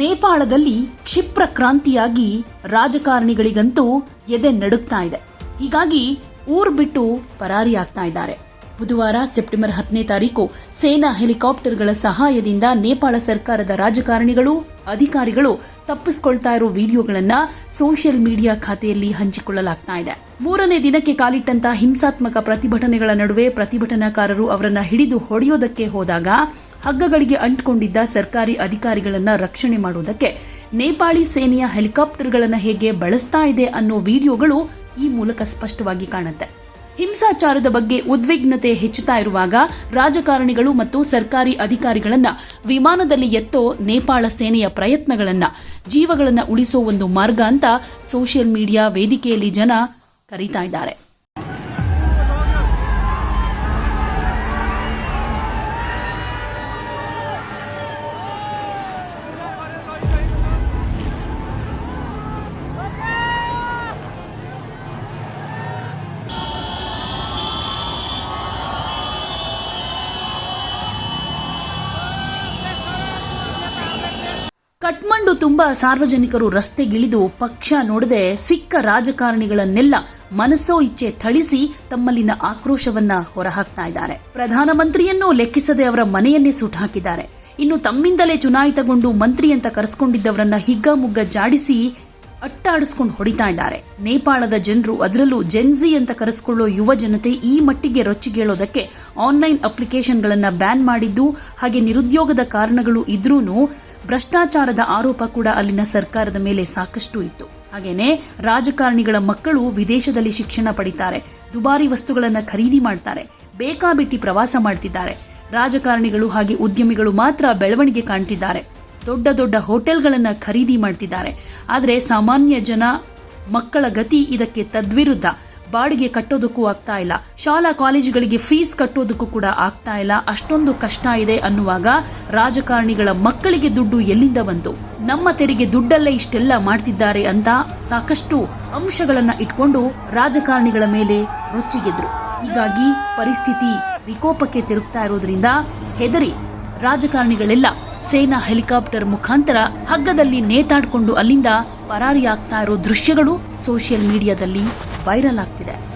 ನೇಪಾಳದಲ್ಲಿ ಕ್ಷಿಪ್ರ ಕ್ರಾಂತಿಯಾಗಿ ರಾಜಕಾರಣಿಗಳಿಗಂತೂ ಎದೆ ನಡುಕ್ತಾ ಇದೆ. ಹೀಗಾಗಿ ಊರ್ ಬಿಟ್ಟು ಪರಾರಿಯಾಗ್ತಾ ಇದ್ದಾರೆ. ಬುಧವಾರ ಸೆಪ್ಟೆಂಬರ್ ಹತ್ತನೇ ತಾರೀಕು ಸೇನಾ ಹೆಲಿಕಾಪ್ಟರ್ಗಳ ಸಹಾಯದಿಂದ ನೇಪಾಳ ಸರ್ಕಾರದ ರಾಜಕಾರಣಿಗಳು, ಅಧಿಕಾರಿಗಳು ತಪ್ಪಿಸಿಕೊಳ್ತಾ ಇರೋ ವಿಡಿಯೋಗಳನ್ನು ಸೋಷಿಯಲ್ ಮೀಡಿಯಾ ಖಾತೆಯಲ್ಲಿ ಹಂಚಿಕೊಳ್ಳಲಾಗ್ತಾ ಇದೆ. ಮೂರನೇ ದಿನಕ್ಕೆ ಕಾಲಿಟ್ಟಂತ ಹಿಂಸಾತ್ಮಕ ಪ್ರತಿಭಟನೆಗಳ ನಡುವೆ ಪ್ರತಿಭಟನಾಕಾರರು ಅವರನ್ನ ಹಿಡಿದು ಹೊಡೆಯೋದಕ್ಕೆ ಹೋದಾಗ ಹಗ್ಗಗಳಿಗೆ ಅಂಟಿಕೊಂಡಿದ್ದ ಸರ್ಕಾರಿ ಅಧಿಕಾರಿಗಳನ್ನು ರಕ್ಷಣೆ ಮಾಡುವುದಕ್ಕೆ ನೇಪಾಳಿ ಸೇನೆಯ ಹೆಲಿಕಾಪ್ಟರ್ಗಳನ್ನು ಹೇಗೆ ಬಳಸ್ತಾ ಇದೆ ಅನ್ನೋ ವಿಡಿಯೋಗಳು ಈ ಮೂಲಕ ಸ್ಪಷ್ಟವಾಗಿ ಕಾಣುತ್ತೆ. ಹಿಂಸಾಚಾರದ ಬಗ್ಗೆ ಉದ್ವಿಗ್ನತೆ ಹೆಚ್ಚುತ್ತಾ ಇರುವಾಗ ರಾಜಕಾರಣಿಗಳು ಮತ್ತು ಸರ್ಕಾರಿ ಅಧಿಕಾರಿಗಳನ್ನ ವಿಮಾನದಲ್ಲಿ ಎತ್ತೋ ನೇಪಾಳ ಸೇನೆಯ ಪ್ರಯತ್ನಗಳನ್ನ, ಜೀವಗಳನ್ನು ಉಳಿಸೋ ಒಂದು ಮಾರ್ಗ ಅಂತ ಸೋಷಿಯಲ್ ಮೀಡಿಯಾ ವೇದಿಕೆಯಲ್ಲಿ ಜನ ಕರೀತಾ ಇದ್ದಾರೆ. ಕಟ್ಮಂಡು ತುಂಬಾ ಸಾರ್ವಜನಿಕರು ರಸ್ತೆಗಿಳಿದು ಪಕ್ಷ ನೋಡದೆ ಸಿಕ್ಕ ರಾಜಕಾರಣಿಗಳನ್ನೆಲ್ಲ ಮನಸ್ಸೋ ಇಚ್ಛೆ ಥಳಿಸಿ ತಮ್ಮಲ್ಲಿನ ಆಕ್ರೋಶವನ್ನ ಹೊರಹಾಕ್ತಾ ಇದ್ದಾರೆ. ಪ್ರಧಾನಮಂತ್ರಿಯನ್ನೂ ಲೆಕ್ಕಿಸದೆ ಅವರ ಮನೆಯನ್ನೇ ಸುಟ್ಟಾಕಿದ್ದಾರೆ ಇನ್ನು ತಮ್ಮಿಂದಲೇ ಚುನಾಯಿತಗೊಂಡು ಮಂತ್ರಿ ಅಂತ ಕರೆಸ್ಕೊಂಡಿದ್ದವರನ್ನ ಹಿಗ್ಗಾಮುಗ್ಗ ಜಾಡಿಸಿ ಅಟ್ಟಾಡಿಸ್ಕೊಂಡು ಹೊಡಿತಾ ಇದ್ದಾರೆ. ನೇಪಾಳದ ಜನರು ಅದರಲ್ಲೂ ಜೆನ್ಜಿ ಅಂತ ಕರೆಸ್ಕೊಳ್ಳೋ ಯುವ ಜನತೆ ಈ ಮಟ್ಟಿಗೆ ರೊಚ್ಚಿಗೇಳೋದಕ್ಕೆ ಆನ್ಲೈನ್ ಅಪ್ಲಿಕೇಶನ್ಗಳನ್ನು ಬ್ಯಾನ್ ಮಾಡಿದ್ದು, ಹಾಗೆ ನಿರುದ್ಯೋಗದ ಕಾರಣಗಳು ಇದ್ರೂನು ಭ್ರಷ್ಟಾಚಾರದ ಆರೋಪ ಕೂಡ ಅಲ್ಲಿನ ಸರ್ಕಾರದ ಮೇಲೆ ಸಾಕಷ್ಟು ಇತ್ತು. ಹಾಗೇನೆ ರಾಜಕಾರಣಿಗಳ ಮಕ್ಕಳು ವಿದೇಶದಲ್ಲಿ ಶಿಕ್ಷಣ ಪಡಿತಾರೆ, ದುಬಾರಿ ವಸ್ತುಗಳನ್ನು ಖರೀದಿ ಮಾಡ್ತಾರೆ, ಬೇಕಾಬಿಟ್ಟಿ ಪ್ರವಾಸ ಮಾಡ್ತಿದ್ದಾರೆ. ರಾಜಕಾರಣಿಗಳು ಹಾಗೆ ಉದ್ಯಮಿಗಳು ಮಾತ್ರ ಬೆಳವಣಿಗೆ ಕಾಣ್ತಿದ್ದಾರೆ. ದೊಡ್ಡ ದೊಡ್ಡ ಹೋಟೆಲ್ಗಳನ್ನು ಖರೀದಿ ಮಾಡ್ತಿದ್ದಾರೆ. ಆದರೆ ಸಾಮಾನ್ಯ ಜನ ಮಕ್ಕಳ ಗತಿ ಇದಕ್ಕೆ ತದ್ವಿರುದ್ಧ. ಬಾಡಿಗೆ ಕಟ್ಟೋದಕ್ಕೂ ಆಗ್ತಾ ಇಲ್ಲ. ಶಾಲಾ ಕಾಲೇಜುಗಳಿಗೆ ಫೀಸ್ ಕಟ್ಟೋದಕ್ಕೂ ಕೂಡ ಆಗ್ತಾ ಇಲ್ಲ. ಅಷ್ಟೊಂದು ಕಷ್ಟ ಇದೆ ಅನ್ನುವಾಗ ರಾಜಕಾರಣಿಗಳ ಮಕ್ಕಳಿಗೆ ದುಡ್ಡು ಎಲ್ಲಿಂದ ಬಂತು ನಮ್ಮ ತೆರಿಗೆ ದುಡ್ಡಲ್ಲೇ ಇಷ್ಟೆಲ್ಲ ಮಾಡ್ತಿದ್ದಾರೆ ಅಂತ ಸಾಕಷ್ಟು ಅಂಶಗಳನ್ನ ಇಟ್ಕೊಂಡು ರಾಜಕಾರಣಿಗಳ ಮೇಲೆ ರೊಚ್ಚಿಗೆದ್ರು. ಹೀಗಾಗಿ ಪರಿಸ್ಥಿತಿ ವಿಕೋಪಕ್ಕೆ ತಿರುಗ್ತಾ ಇರೋದ್ರಿಂದ ಹೆದರಿ ರಾಜಕಾರಣಿಗಳೆಲ್ಲ ಸೇನಾ ಹೆಲಿಕಾಪ್ಟರ್ ಮುಖಾಂತರ ಹಗ್ಗದಲ್ಲಿ ನೇತಾಡ್ಕೊಂಡು ಅಲ್ಲಿಂದ ಪರಾರಿಯಾಗ್ತಾ ಇರೋ ದೃಶ್ಯಗಳು ಸೋಷಿಯಲ್ ಮೀಡಿಯಾದಲ್ಲಿ ವೈರಲ್ ಆಗ್ತಿದೆ.